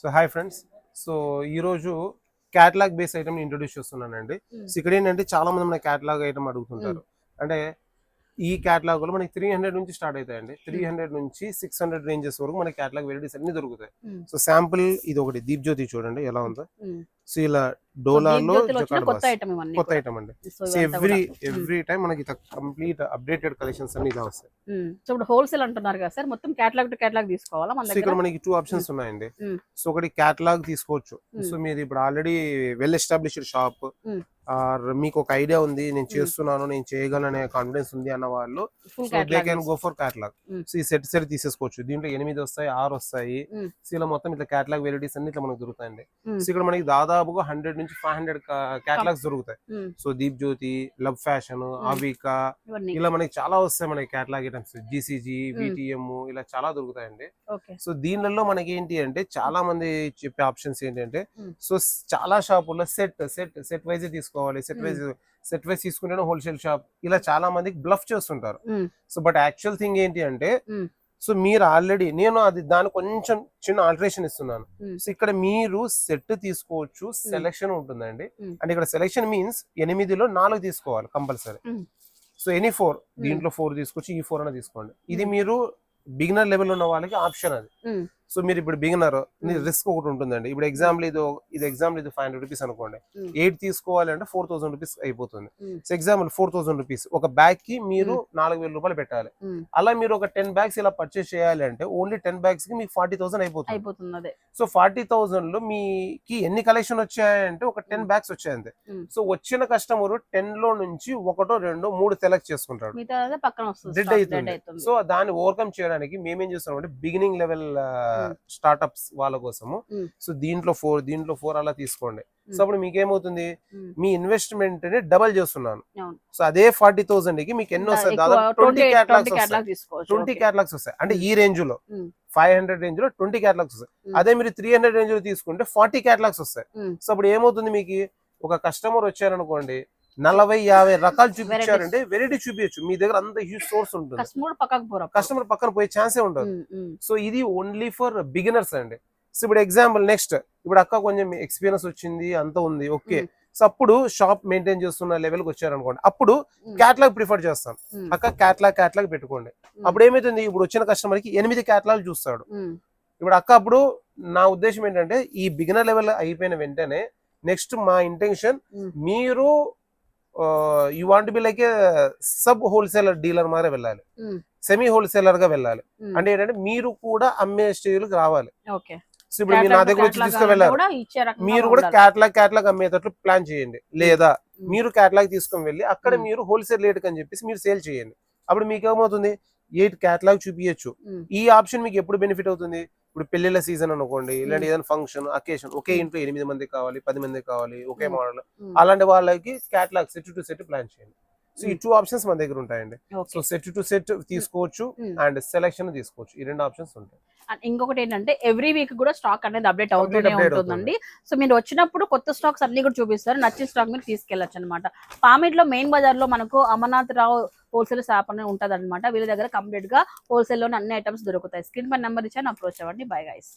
So hi friends so ఈరోజు catalogue base item introduce చేస్తున్నానండి. So ఇక్కడ ఏంటంటే చాలా మంది మన క్యాటలాగ్ ఐటమ్ అడుగుతుంటారు. అంటే ఈ క్యాటలాగ్లో మనకి త్రీ హండ్రెడ్ నుంచి స్టార్ట్ అవుతాయండి. త్రీ హండ్రెడ్ నుంచి సిక్స్ హండ్రెడ్ రేంజెస్ వరకు మన క్యాటలాగ్ వెరైటీస్ అన్ని దొరుకుతాయి. సో శాంపుల్ ఇది ఒకటి. దీప్ జ్యోతి చూడండి ఎలా ఉందో. సో ఇలా డోలాలో కొత్త. ఐటమ్ కొత్త. ఐటమ్ అండి ఎవ్రీ. ఎవ్రీ టైం మనకి కంప్లీట్ అప్డేటెడ్ కలెక్షన్స్ అన్ని ఇలా వస్తాయి ఉమ్. సో ఇప్పుడు హోల్సేల్ అంటున్నారు కదా సార్ మొత్తం కేటలాగ్ టు కేటలాగ్ తీసుకోవాలా మన సో ఇక్కడ దగ్గర మనకి టూ ఆప్షన్స్ ఉన్నాయండి Mm. సో ఒకటి క్యాటలాగ్ తీసుకోవచ్చు. సో మీరు ఇప్పుడు already well established shop. Or మీకు ఒక ఐడియా ఉంది నేను చేస్తున్నాను నేను చేయగలను అనే కాన్ఫిడెన్స్ ఉంది అన్న వాళ్ళు they catalogue can go for catalogue Mm. So ఈ సెట్ సెట్ తీసేసుకోవచ్చు దీంట్లో ఎనిమిది వస్తాయి ఆరు వస్తాయి. సో ఇలా మొత్తం ఇట్లా క్యాటలాగ్ వెరైటీస్ అన్ని ఇట్లా మనకు దొరుకుతాయండి. సో ఇక్కడ మనకి దాదాపుగా హండ్రెడ్ నుంచి ఫైవ్ హండ్రెడ్ క్యాటలాగ్స్ దొరుకుతాయి. So Deep Jyoti love fashion Avika ఇవన్నీ. ఇలా మనకి చాలా వస్తాయి మనకి క్యాటలాగ్ ఐటమ్స్ జీసీజీ విటిఎం ఇలా చాలా దొరుకుతాయండి. సో దీనిలో మనకి ఏంటి అంటే చాలా మంది చెప్పే ఆప్షన్స్ ఏంటంటే. సో చాలా షాపుల్లో సెట్ సెట్ సెట్ వైజ్ తీసుకోవాలి. సెట్. వైజ్ సెట్ వైజ్ తీసుకుంటేనే హోల్సేల్ షాప్ ఇలా చాలా మందికి బ్లఫ్ చేస్తుంటారు. సో బట్ యాక్చువల్ థింగ్ ఏంటి అంటే. సో మీరు ఆల్రెడీ నేను అది దాని కొంచెం చిన్న ఆల్టరేషన్ ఇస్తున్నాను. సో ఇక్కడ మీరు సెట్ తీసుకోవచ్చు సెలెక్షన్ ఉంటుందండి. అంటే ఇక్కడ సెలెక్షన్ మీన్స్ ఎనిమిదిలో నాలుగు తీసుకోవాలి కంపల్సరీ. సో ఎనీ ఫోర్ దీంట్లో ఫోర్ తీసుకొచ్చి ఈ ఫోర్ అన్న తీసుకోండి ఇది మీరు బిగినర్ లెవెల్ ఉన్న వాళ్ళకి ఆప్షన్ అది. సో మీరు ఇప్పుడు బిగినర్. రిస్క్ ఒకటి ఉంటుందండి. ఇప్పుడు ఎగ్జాంపుల్ ఇది ఒక- ఇది ఎగ్జాంపుల్ ఇది ఫైవ్ హండ్రెడ్ రూపీస్ అనుకోండి. ఎయిట్ తీసుకోవాలి అంటే ఫోర్ థౌసండ్ రూపీస్ అయిపోతుంది. So example four thousand rupees ఒక బ్యాగ్కి మీరు నాలుగు వేల రూపాయలు పెట్టాలి. అలా మీరు ఒక టెన్ బ్యాగ్స్ ఇలా పర్చేస్ చేయాలి అంటే ఓన్లీ టెన్ బ్యాగ్స్కి మీకు ఫార్టీ థౌసండ్ అయిపోతుంది. సో ఫార్టీ థౌసండ్లో మీకి ఎన్ని కలెక్షన్ వచ్చాయంటే ఒక టెన్. బ్యాగ్స్ వచ్చాయి అంతే Mm. సో వచ్చిన కస్టమర్ టెన్లో నుంచి ఒకటో రెండో మూడు సెలెక్ట్ చేసుకుంటాడు. అవుతుంది. సో దాన్ని ఓవర్కమ్ చేయడానికి మేమేం చేస్తున్నాం అంటే బిగినింగ్ లెవెల్ స్టార్ట్అప్స్ వాళ్ళ కోసము. సో దీంట్లో ఫోర్ దీంట్లో ఫోర్ అలా తీసుకోండి సో. అప్పుడు మీకేమవుతుంది. మీ ఇన్వెస్ట్మెంట్ని డబల్ చేస్తున్నాను. సో అదే ఫార్టీ థౌసండ్కి మీకు ఎన్ని వస్తాయి ఎక్కువ దాదాపు 20 ట్వంటీ క్యాటలాగ్స్ 20 వస్తాయి కేటలాగ్ తీసుకోవచ్చు ట్వంటీ. క్యాటలాగ్స్ వస్తాయి అంటే ఈ రేంజ్లో. ఫైవ్ హండ్రెడ్ రేంజ్లో ట్వంటీ క్యాటలాగ్స్ వస్తాయి. అదే మీరు త్రీ హండ్రెడ్ రేంజ్లో తీసుకుంటే ఫార్టీ క్యాటలాగ్స్ వస్తాయి. సో అప్పుడు ఏమవుతుంది మీకు ఒక కస్టమర్ వచ్చారనుకోండి నలభై యాభై రకాలు చూపించారంటే వెరైటీ చూపించచ్చు. మీ దగ్గర అంత హ్యూజ్ సోర్స్ ఉంటుంది. కస్టమర్ పక్కన పోయే ఛాన్సే ఉండదు. సో ఇది ఓన్లీ ఫర్ బిగినర్స్ అండి. సో ఇప్పుడు ఎగ్జాంపుల్ నెక్స్ట్ ఇప్పుడు అక్క కొంచెం ఎక్స్పీరియన్స్ వచ్చింది అంత ఉంది ఓకే. సో అప్పుడు షాప్ మెయింటైన్ చేస్తున్న లెవెల్కి వచ్చారనుకోండి. అప్పుడు క్యాటలాగ్ ప్రిఫర్ చేస్తాం. అక్క క్యాటలాగ్ క్యాటలాగ్ పెట్టుకోండి. అప్పుడు ఏమైతుంది? ఇప్పుడు వచ్చిన కస్టమర్కి ఎనిమిది క్యాటలాగ్ చూస్తాడు. ఇప్పుడు అక్క అప్పుడు నా ఉద్దేశం ఏంటంటే ఈ బిగినర్ లెవెల్ అయిపోయిన వెంటనే నెక్స్ట్ మా ఇంటెన్షన్. మీరు you want be like sub wholesaler dealer మారే వెళ్ళాలి. సెమీ హోల్సేలర్గా వెళ్ళాలి. అంటే ఏంటంటే మీరు కూడా అమ్మే స్టేజ్కి రావాలి. సో ఇప్పుడు మీరు నా దగ్గర వచ్చి తీసుకువెళ్ళారు. మీరు కూడా. క్యాటలాగ్ క్యాటలాగ్ అమ్మేటట్లు ప్లాన్ చేయండి. లేదా Mm. మీరు క్యాటలాగ్ తీసుకొని వెళ్ళి అక్కడ. మీరు హోల్సేల్ రేట్ అని చెప్పేసి మీరు సేల్ చేయండి. అప్పుడు మీకు ఏమవుతుంది? ఎయిట్ క్యాటలాగ్ చూపించచ్చు. ఈ ఆప్షన్ మీకు ఎప్పుడు బెనిఫిట్ అవుతుంది? ఇప్పుడు పెళ్ళిళ్ళ సీజన్ అనుకోండి ఇలాంటి ఏదైనా ఫంక్షన్ అకేషన్ ఒకే. ఇంట్లో ఎనిమిది మంది కావాలి పది మంది కావాలి ఒకే. మోడల్. అలాంటి వాళ్ళకి catalogue set to set plan చేయండి సో ఈ. టూ ఆప్షన్స్ మన దగ్గర ఉంటాయండి. సో సెట్ టు సెట్ తీసుకోవచ్చు. అండ్ సెలెక్షన్ తీసుకోవచ్చు. ఈ రెండు ఆప్షన్స్ ఉంటాయి. ఇంకొకటి ఏంటంటే ఎవ్రీ వీక్ కూడా స్టాక్ అనేది అప్డేట్ అవుతూనే ఉంటుందండి. సో మీరు వచ్చినప్పుడు కొత్త స్టాక్స్ అన్ని కూడా చూపిస్తారు. నచ్చిన స్టాక్ మీరు తీసుకెళ్ళచ్చు అనమాట పామిడ్లో మెయిన్ బజార్లో మనకు అమర్నాథ్ రావు హోల్సేల్ షాప్ అనేది ఉంటది అనమాట వీళ్ళ దగ్గర కంప్లీట్గా హోల్సేల్లోనే అన్ని ఐటమ్స్ దొరుకుతాయి. స్క్రీన్ పై నెంబర్ ఇచ్చాను. అప్రోచ్ అవ్వండి. Bye guys